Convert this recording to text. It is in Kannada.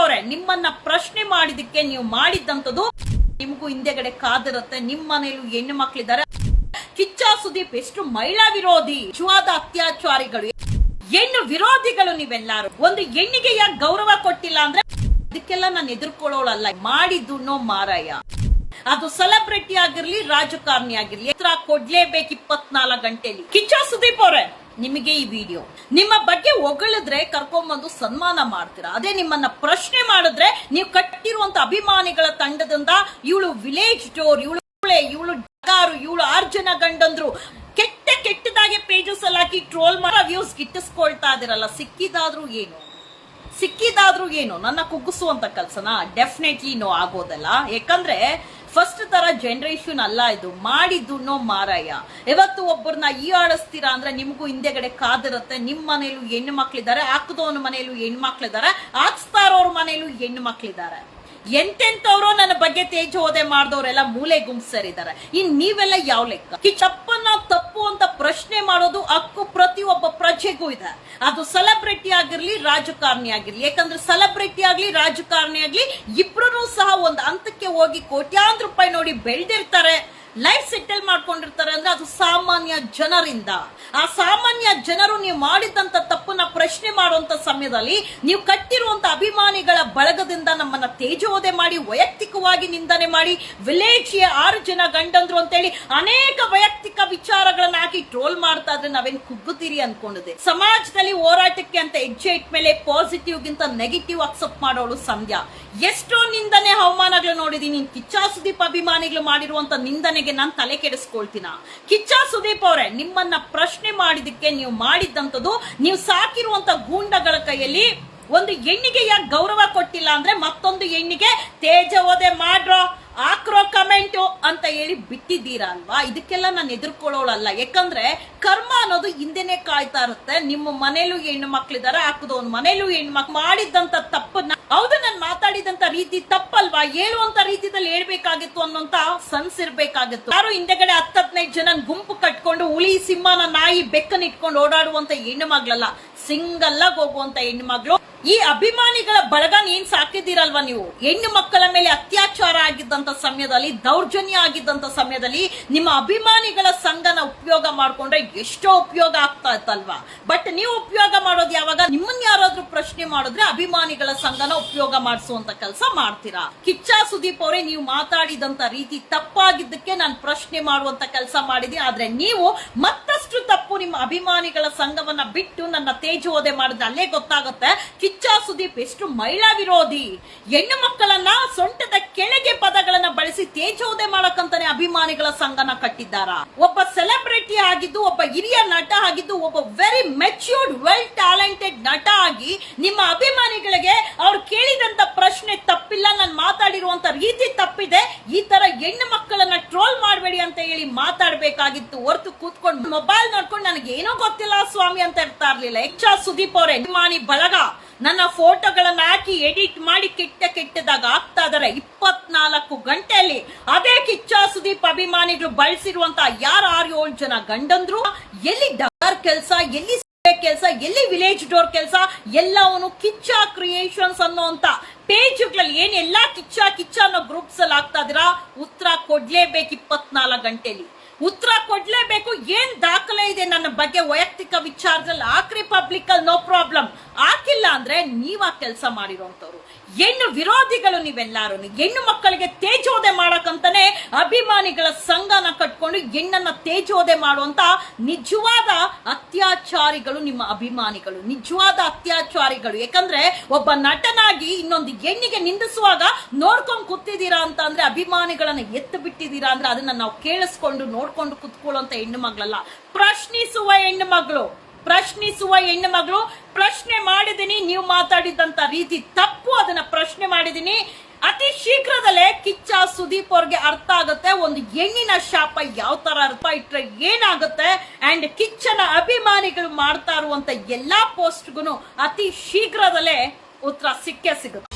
ಅವರೇ ನಿಮ್ಮನ್ನ ಪ್ರಶ್ನೆ ಮಾಡಿದಕ್ಕೆ ನೀವು ಮಾಡಿದ್ದಂಥದ್ದು ನಿಮಗೂ ಹಿಂದೆಗಡೆ ಕಾದಿರುತ್ತೆ, ನಿಮ್ಮ ಮನೆಯಲ್ಲೂ ಹೆಣ್ಣು ಮಕ್ಕಳಿದ್ದಾರೆ ಕಿಚ್ಚ ಸುದೀಪ್, ಎಷ್ಟು ಮಹಿಳಾ ವಿರೋಧಿ, ನಿಜವಾದ ಅತ್ಯಾಚಾರಿಗಳು. ಹೆಣ್ಣು ವಿರೋಧಿಗಳು ನೀವೆಲ್ಲಾರು. ಒಂದು ಹೆಣ್ಣಿಗೆ ಯಾಕೆ ಗೌರವ ಕೊಟ್ಟಿಲ್ಲ ಅಂದ್ರೆ ಇದಕ್ಕೆಲ್ಲ ನಾನು ಎದುರ್ಕೊಳ್ಳೋಳಲ್ಲ. ಮಾಡಿದ್ದು ನೋ ಮಾರಾಯ. ಅದು ಸೆಲೆಬ್ರಿಟಿ ಆಗಿರ್ಲಿ, ರಾಜಕಾರಣಿ ಆಗಿರ್ಲಿ ಕೊಡ್ಲೇಬೇಕು ಇಪ್ಪತ್ನಾಲ್ಕು ಗಂಟೆಲಿ. ಕಿಚ್ಚ ಸುದೀಪ್ ಅವರೇ ನಿಮಗೆ ಈ ವಿಡಿಯೋ. ನಿಮ್ಮ ಬಗ್ಗೆ ಹೊಗಳಿದ್ರೆ ಕರ್ಕೊಂಬಂದು ಸನ್ಮಾನ ಮಾಡ್ತೀರಾ? ಅದೇ ನಿಮ್ಮನ್ನ ಪ್ರಶ್ನೆ ಮಾಡಿದ್ರೆ ನೀವು ಕಟ್ಟಿರುವಂತ ಅಭಿಮಾನಿಗಳ ತಂಡದಿಂದ ಇವಳು ವಿಲೇಜ್ ಡೋರ್, ಇವಳು ಇವಳು ಇವಳು ಆರು ಜನ ಗಂಡಂದ್ರು. ಕೆಟ್ಟ ಕೆಟ್ಟದಾಗೆ ಪೇಜಸ್ ಅಲ್ಲಿ ಹಾಕಿ ಟ್ರೋಲ್ ಮಾಡೋ ವ್ಯೂಸ್ ಗಿಟ್ಟಿಸ್ಕೊಳ್ತಾ ಇದಿರಲ್ಲ ಸಿಕ್ಕಿದಾದ್ರೂ ಏನು? ಸಿಕ್ಕಿದಾದ್ರೂ ಏನು? ನನ್ನ ಕುಗ್ಗಿಸುವಂತ ಕೆಲಸನ? ಡೆಫಿನೆಟ್ಲಿ ನೋ ಆಗೋದಲ್ಲ. ಯಾಕಂದ್ರೆ ಫಸ್ಟ್ ತರ ಜನರೇಷನ್ ಅಲ್ಲ ಇದು. ಮಾಡಿದ್ದು ನೋ ಮಾರಾಯ ಇವತ್ತು ಒಬ್ಬರನ್ನ ಈ ಆಡಿಸ್ತೀರಾ ಅಂದ್ರೆ ನಿಮಗೂ ಹಿಂದೆಗಡೆ ಕಾದಿರುತ್ತೆ. ನಿಮ್ಮ ಮನೇಲೂ ಹೆಣ್ಣು ಮಕ್ಳಿದ್ದಾರೆ, ಹಾಕದವನ ಮನೇಲೂ ಹೆಣ್ಣು ಮಕ್ಳಿದ್ದಾರೆ, ಹಾಕ್ಸ್ತಾ ಇರೋರ ಮನೇಲೂ ಹೆಣ್ಣು ಮಕ್ಳಿದ್ದಾರೆ. ಎಂತೆಂತವ್ರು ನನ್ನ ಬಗ್ಗೆ ತೇಜೋದೆ ಮಾಡಿದವರೆಲ್ಲ ಮೂಲೆ ಗುಂಪ್ಸರಿದ್ದಾರೆ. ಇನ್ ನೀವೆಲ್ಲ ಯಾವ ಲೆಕ್ಕ? ಈ ಚಪ್ಪನ್ನ ತಪ್ಪು ಅಂತ ಪ್ರಶ್ನೆ ಮಾಡೋದು ಹಕ್ಕು ಪ್ರತಿಯೊಬ್ಬ ಪ್ರಜೆಗೂ ಇದೆ. ಅದು ಸೆಲೆಬ್ರಿಟಿ ಆಗಿರ್ಲಿ, ರಾಜಕಾರಣಿ ಆಗಿರ್ಲಿ. ಯಾಕಂದ್ರೆ ಸೆಲೆಬ್ರಿಟಿ ಆಗ್ಲಿ, ರಾಜಕಾರಣಿ ಆಗ್ಲಿ ಇಬ್ರು ಸಹ ಒಂದು ಹಂತಕ್ಕೆ ಹೋಗಿ ಕೋಟ್ಯಾಂತರ ರೂಪಾಯಿ ನೋಡಿ ಬೆಳೆದಿರ್ತಾರೆ. ಲೈಫ್ ಸೆಟಲ್ ಮಾಡ್ಕೊಂಡಿರ್ತಾರೆ ಅಂದ್ರೆ ಅದು ಸಾಮಾನ್ಯ ಜನರಿಂದ. ಆ ಸಾಮಾನ್ಯ ಜನರು ನೀವು ಮಾಡಿದಂತ ತಪ್ಪನ್ನ ಪ್ರಶ್ನೆ ಮಾಡುವಂತ ಸಮಯದಲ್ಲಿ ನೀವು ಕಟ್ಟಿರುವಂತ ಅಭಿಮಾನಿಗಳ ಬಳಗದಿಂದ ನಮ್ಮನ್ನ ತೇಜೋದೆ ಮಾಡಿ, ವೈಯಕ್ತಿಕವಾಗಿ ನಿಂದನೆ ಮಾಡಿ ವಿಲೇಜ್ ಆರು ಜನ ಗಂಡಂದ್ರು ಅಂತೇಳಿ ಅನೇಕ ವೈಯಕ್ತಿಕ ವಿಚಾರಗಳನ್ನ ಹಾಕಿ ಟ್ರೋಲ್ ಮಾಡ್ತಾ ಇದ್ರೆ ನಾವೇನ್ ಕುಗ್ಗುತ್ತೀರಿ ಅನ್ಕೊಂಡಿದೆ ಸಮಾಜದಲ್ಲಿ ಹೋರಾಟಕ್ಕೆ ಅಂತ ಹೆಜ್ಜೆ ಇಟ್ಮೇಲೆ ಪಾಸಿಟಿವ್ ಗಿಂತ ನೆಗೆಟಿವ್ ಅಕ್ಸೆಪ್ಟ್ ಮಾಡೋಳು ಸಂಧ್ಯಾ. ಎಷ್ಟೋ ನಿಂದನೆ ಅವಮಾನಗಳು ನೋಡಿದೀನಿ ಕಿಚ್ಚಾ ಸುದೀಪ್ ಅಭಿಮಾನಿಗಳು ಮಾಡಿರುವಂತ ನಿಂದನೆಗೆ ನಾನು ತಲೆ ಕೆಡಿಸ್ಕೊಳ್ತೀನ? ಕಿಚ್ಚ ಸುದೀಪ್ ಅವರೇ, ನಿಮ್ಮನ್ನ ಪ್ರಶ್ನೆ ಮಾಡಿದಕ್ಕೆ ನೀವು ಮಾಡಿದ್ದಂಥದ್ದು, ನೀವು ಸಾಕಿರುವಂತ ಗೂಂಡಗಳ ಕೈಯಲ್ಲಿ ಒಂದು ಹೆಣ್ಣಿಗೆ ಯಾಕೆ ಗೌರವ ಕೊಟ್ಟಿಲ್ಲ ಅಂದ್ರೆ ಮತ್ತೊಂದು ಹೆಣ್ಣಿಗೆ ತೇಜವದೆ ಮಾಡ್ರೋ ಆಕ್ರೋ ಕಮೆಂಟು ಅಂತ ಹೇಳಿ ಬಿಟ್ಟಿದ್ದೀರಾ ಅಲ್ವಾ? ಇದಕ್ಕೆಲ್ಲ ನಾನು ಎದುರ್ಕೊಳ್ಳೋಳಲ್ಲ. ಯಾಕಂದ್ರೆ ಕರ್ಮ ಅನ್ನೋದು ಹಿಂದೆನೆ ಕಾಯ್ತಾ ಇರುತ್ತೆ. ನಿಮ್ಮ ಮನೇಲೂ ಹೆಣ್ಣು ಮಕ್ಳಿದಾರೆ ಅವ್ನ ಮನೇಲೂ ಹೆಣ್ಣು ಮಕ್ಳು ಮಾಡಿದ್ದಂತ ತಪ್ಪನ್ನ ಹೌದು, ನಾನು ಮಾತಾಡಿದಂತ ರೀತಿ ತಪ್ಪಲ್ವಾ? ಹೇಳುವಂತ ರೀತಿಯಲ್ಲಿ ಹೇಳ್ಬೇಕಾಗಿತ್ತು ಅನ್ನೋಂತ ಸನ್ಸ್ ಇರ್ಬೇಕಾಗಿತ್ತು. ಯಾರು ಹಿಂದೆಗಡೆ ಹತ್ತು ಹದಿನೈದು ಜನ ಗುಂಪು ಕಟ್ಕೊಂಡು ಹುಳಿ ಸಿಂಹನ ನಾಯಿ ಬೆಕ್ಕನ್ ಇಟ್ಕೊಂಡು ಓಡಾಡುವಂತ ಹೆಣ್ಣು ಮಗ್ಳಲ್ಲ ಸಿಂಗಲ್ ಆಗಿ ಹೋಗುವಂತ ಹೆಣ್ಣು ಮಗಳು ಈ ಅಭಿಮಾನಿಗಳ ಬಳಗನ ಏನ್ ಸಾಕಿದ್ದೀರಲ್ವಾ ನೀವು? ಹೆಣ್ಣು ಮಕ್ಕಳ ಮೇಲೆ ಅತ್ಯಾಚಾರ ಆಗಿದ್ದಂತ ಸಮಯದಲ್ಲಿ, ದೌರ್ಜನ್ಯ ಆಗಿದ್ದಂತ ಸಮಯದಲ್ಲಿ ನಿಮ್ಮ ಅಭಿಮಾನಿಗಳ ಸಂಘನ ಉಪಯೋಗ ಮಾಡ್ಕೊಂಡ್ರೆ ಎಷ್ಟೋ ಉಪಯೋಗ ಆಗ್ತಾ ಇತ್ತಲ್ವಾ? ಬಟ್ ನೀವು ಉಪಯೋಗ ಮಾಡೋದು ಯಾವಾಗ? ನಿಮ್ಮನ್ನ ಯಾರಾದ್ರೂ ಪ್ರಶ್ನೆ ಮಾಡಿದ್ರೆ ಅಭಿಮಾನಿಗಳ ಸಂಘನ ಉಪಯೋಗ ಮಾಡಿಸುವಂತ ಕೆಲಸ ಮಾಡ್ತೀರಾ? ಕಿಚ್ಚ ಸುದೀಪ್ ಅವರೇ, ನೀವು ಮಾತಾಡಿದಂತ ರೀತಿ ತಪ್ಪಾಗಿದ್ದಕ್ಕೆ ನಾನು ಪ್ರಶ್ನೆ ಮಾಡುವಂತ ಕೆಲಸ ಮಾಡಿದೆ. ಆದ್ರೆ ನೀವು ಮತ್ತಷ್ಟು ತಪ್ಪು ನಿಮ್ಮ ಅಭಿಮಾನಿಗಳ ಸಂಘವನ್ನ ಬಿಟ್ಟು ನನ್ನ ತೇಜೋದೆ ಮಾಡಿದ್ರೆ ಅಲ್ಲೇ ಗೊತ್ತಾಗುತ್ತೆ. ಕಿಚ್ಚ ಸುದೀಪ್ ಎಷ್ಟು ಮಹಿಳಾ ವಿರೋಧಿ. ಹೆಣ್ಣು ಮಕ್ಕಳನ್ನ ಸೊಂಟದ ಕೆಳಗೆ ಪದಗಳನ್ನ ಬಳಸಿ ತೇಜೋದೆ ಮಾಡಕ್ಕಂತಾನೆ ಅಭಿಮಾನಿಗಳ ಸಂಘನ ಕಟ್ಟಿದ್ದಾರ? ಒಬ್ಬ ಸೆಲೆಬ್ರಿಟಿ ಆಗಿದ್ದು, ಒಬ್ಬ ಹಿರಿಯ ನಟ ಆಗಿದ್ದು, ಒಬ್ಬ ವೆರಿ ಮೆಚ್ಯೂರ್ಡ್ ವೆಲ್ ಟ್ಯಾಲೆಂಟೆಡ್ ನಟ ಆಗಿ ನಿಮ್ಮ ಅಭಿಮಾನಿಗಳಿಗೆ ಅವ್ರು ಕೇಳಿದಂತ ಪ್ರಶ್ನೆ ತಪ್ಪಿಲ್ಲ, ನಾನು ಮಾತಾಡಿರುವಂತ ರೀತಿ ತಪ್ಪಿದೆ. ಈ ತರ ಹೆಣ್ಣು ಮಕ್ಕಳನ್ನ ಟ್ರೋಲ್ ಮಾಡಬೇಡಿ ಅಂತ ಹೇಳಿ ಮಾತಾಡ್ಬೇಕಾಗಿತ್ತು. ಹೊರತು ಕೂತ್ಕೊಂಡು ಮೊಬೈಲ್ ನೋಡ್ಕೊಂಡು ನನಗೆ ಏನೋ ಗೊತ್ತಿಲ್ಲ ಸ್ವಾಮಿ ಅಂತ ಇರ್ತಾ ಇರ್ಲಿಲ್ಲ. ಹೆಚ್ಚ ಸುದೀಪ್ ಅವರೇ, ಅಭಿಮಾನಿ ಬಳಗ, ನನ್ನ ಫೋಟೋಗಳನ್ನ ಹಾಕಿ ಎಡಿಟ್ ಮಾಡಿ ಕೆಟ್ಟ ಕೆಟ್ಟದಾಗ ಆಗ್ತಾ ಇದಾರೆ. ಇಪ್ಪತ್ನಾಲ್ಕು ಗಂಟೆಯಲ್ಲಿ ಅದೇ ಕಿಚ್ಚ ಸುದೀಪ್ ಅಭಿಮಾನಿಗಳು ಬಳಸಿರುವಂತ ಯಾರು ಆರು ಏಳು ಜನ ಗಂಡಂದ್ರು? ಎಲ್ಲಿ ಡಾರ್ ಕೆಲಸ, ಎಲ್ಲಿ ಕೆಲಸ, ಎಲ್ಲಿ ವಿಲೇಜ್ ಡೋರ್ ಕೆಲಸ ಎಲ್ಲವನು ಕಿಚ್ಚ ಕ್ರಿಯೇಷನ್ಸ್ ಅನ್ನೋಂತ ಪೇಜ್ಗಳಲ್ಲಿ ಏನ್ ಎಲ್ಲಾ ಕಿಚ್ಚ ಕಿಚ್ಚ ಅನ್ನೋ ಗ್ರೂಪ್ಸ್ ಅಲ್ಲಿ ಆಗ್ತಾ ಇದೀರಾ ಉತ್ತರ ಕೊಡ್ಲೇಬೇಕು ಇಪ್ಪತ್ನಾಲ್ಕು ಗಂಟೆಲಿ. ಉತ್ತರ ಕೊಡ್ಲೇಬೇಕು, ಏನ್ ದಾಖಲೆ ಇದೆ ನನ್ನ ಬಗ್ಗೆ ವೈಯಕ್ತಿಕ ವಿಚಾರದಲ್ಲಿ? ಆಕ್ರಿ ಪಬ್ಲಿಕ್ ಅಲ್ಲಿ ನೋ ಪ್ರಾಬ್ಲಮ್. ಹಾಕಿಲ್ಲ ಅಂದ್ರೆ ನೀವ ಕೆಲಸ ಮಾಡಿರೋಂಥವ್ರು. ಹೆಣ್ಣು ವಿರೋಧಿಗಳು ನೀವೆಲ್ಲಾರು ಹೆಣ್ಣು ಮಕ್ಕಳಿಗೆ ತೇಜೋದೆ ಮಾಡಕ್ಕಂತಾನೆ ಅಭಿಮಾನಿಗಳ ಸಂಘನ ಕಟ್ಕೊಂಡು ಹೆಣ್ಣನ್ನ ತೇಜೋದೆ ಮಾಡುವಂತ ನಿಜವಾದ ಅತ್ಯಾಚಾರಿಗಳು ನಿಮ್ಮ ಅಭಿಮಾನಿಗಳು, ನಿಜವಾದ ಅತ್ಯಾಚಾರಿಗಳು. ಯಾಕಂದ್ರೆ ಒಬ್ಬ ನಟನಾಗಿ ಇನ್ನೊಂದು ಹೆಣ್ಣಿಗೆ ನಿಂದಿಸುವಾಗ ನೋಡ್ಕೊಂಡು ಕೂತಿದ್ದೀರಾ ಅಂತ ಅಂದ್ರೆ ಅಭಿಮಾನಿಗಳನ್ನ ಎತ್ತು ಬಿಟ್ಟಿದ್ದೀರಾ ಅಂದ್ರೆ ಅದನ್ನ ನಾವು ಕೇಳಿಸ್ಕೊಂಡು, ನೋಡ್ಕೊಂಡು ಕುತ್ಕೊಳ್ಳುವಂತ ಹೆಣ್ಣು ಮಗಳಲ್ಲ. ಪ್ರಶ್ನಿಸುವ ಹೆಣ್ಣು ಮಗಳು. ಪ್ರಶ್ನಿಸುವ ಹೆಣ್ಣು ಮಗಳು, ಪ್ರಶ್ನೆ ಮಾಡಿದೀನಿ ನೀವು ಮಾತಾಡಿದಂತ ರೀತಿ ತಪ್ಪು, ಅದನ್ನ ಪ್ರಶ್ನೆ ಮಾಡಿದೀನಿ ಅತಿ ಶೀಘ್ರದಲ್ಲೇ ಕಿಚ್ಚ ಸುದೀಪ್ ಅವ್ರಿಗೆ ಅರ್ಥ ಆಗುತ್ತೆ, ಒಂದು ಹೆಣ್ಣಿನ ಶಾಪ ಯಾವ ತರ ಅರ್ಥ ಇಟ್ರೆ ಏನಾಗುತ್ತೆ ಅಂಡ್ ಕಿಚ್ಚನ ಅಭಿಮಾನಿಗಳು ಮಾಡ್ತಾ ಇರುವಂತ ಎಲ್ಲಾ ಪೋಸ್ಟ್ಗೂ ಅತಿ ಶೀಘ್ರದಲ್ಲೇ ಉತ್ತರ ಸಿಕ್ಕೇ ಸಿಗುತ್ತೆ.